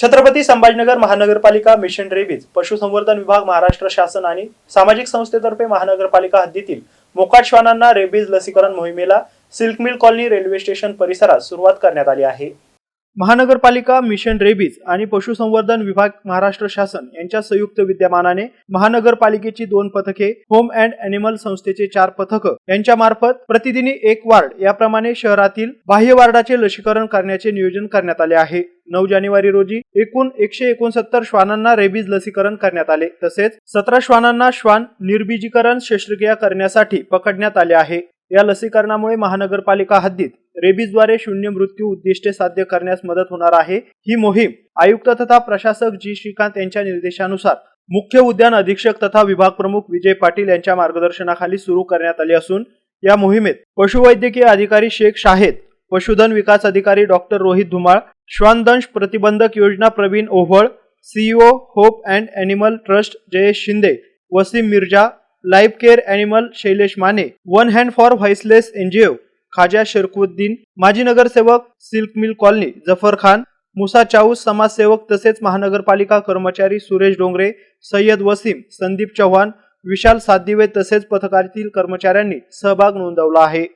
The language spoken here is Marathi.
छत्रपती संभाजीनगर महानगरपालिका मिशन रेबीज पशुसंवर्धन विभाग महाराष्ट्र शासन आणि सामाजिक संस्थेतर्फे महानगरपालिका हद्दीतील मोकाट श्वानांना रेबीज लसीकरण मोहिमेला silk mill colony railway station परिसरात सुरुवात करण्यात आली आहे. महानगरपालिका मिशन रेबीज आणि पशुसंवर्धन विभाग महाराष्ट्र शासन यांच्या संयुक्त विद्यमानाने महानगरपालिकेची दोन पथके होम अँड अॅनिमल संस्थेचे चार पथक यांच्या मार्फत प्रतिदिनी एक वार्ड याप्रमाणे शहरातील बाह्य वार्डाचे लसीकरण करण्याचे नियोजन करण्यात आले आहे. नऊ जानेवारी रोजी एकूण एकशे एकोणसत्तर श्वानांना रेबीज लसीकरण करण्यात आले. तसेच सतरा श्वानांना श्वान निर्बीजीकरण शस्त्रक्रिया करण्यासाठी पकडण्यात आले आहे. या लसीकरणामुळे महानगरपालिका हद्दीत रेबीजद्वारे शून्य मृत्यू उद्दिष्टे साध्य करण्यास मदत होणार आहे. ही मोहीम आयुक्त तथा प्रशासक जी. श्रीकांत यांच्या निर्देशानुसार मुख्य उद्यान अधीक्षक तथा विभाग प्रमुख विजय पाटील यांच्या मार्गदर्शनाखाली सुरू करण्यात आली असून या मोहिमेत पशुवैद्यकीय अधिकारी शेख शाहेद पशुधन विकास अधिकारी डॉक्टर रोहित धुमाळ श्वानदंश प्रतिबंधक योजना Pravin Owhal CEO hope and animal trust Jayesh Shinde Wasim Mirza life care animal Shailesh Mane one hand for voiceless NGO Khaja Sharkuddin माजी नगरसेवक silk mill colony Jafar Khan Musa Chaus समाजसेवक तसेच महानगरपालिका कर्मचारी सुरेश डोंगरे सय्यद वसीम संदीप चव्हाण विशाल सातदिवे तसेच पथकातील कर्मचाऱ्यांनी सहभाग नोंदवला आहे.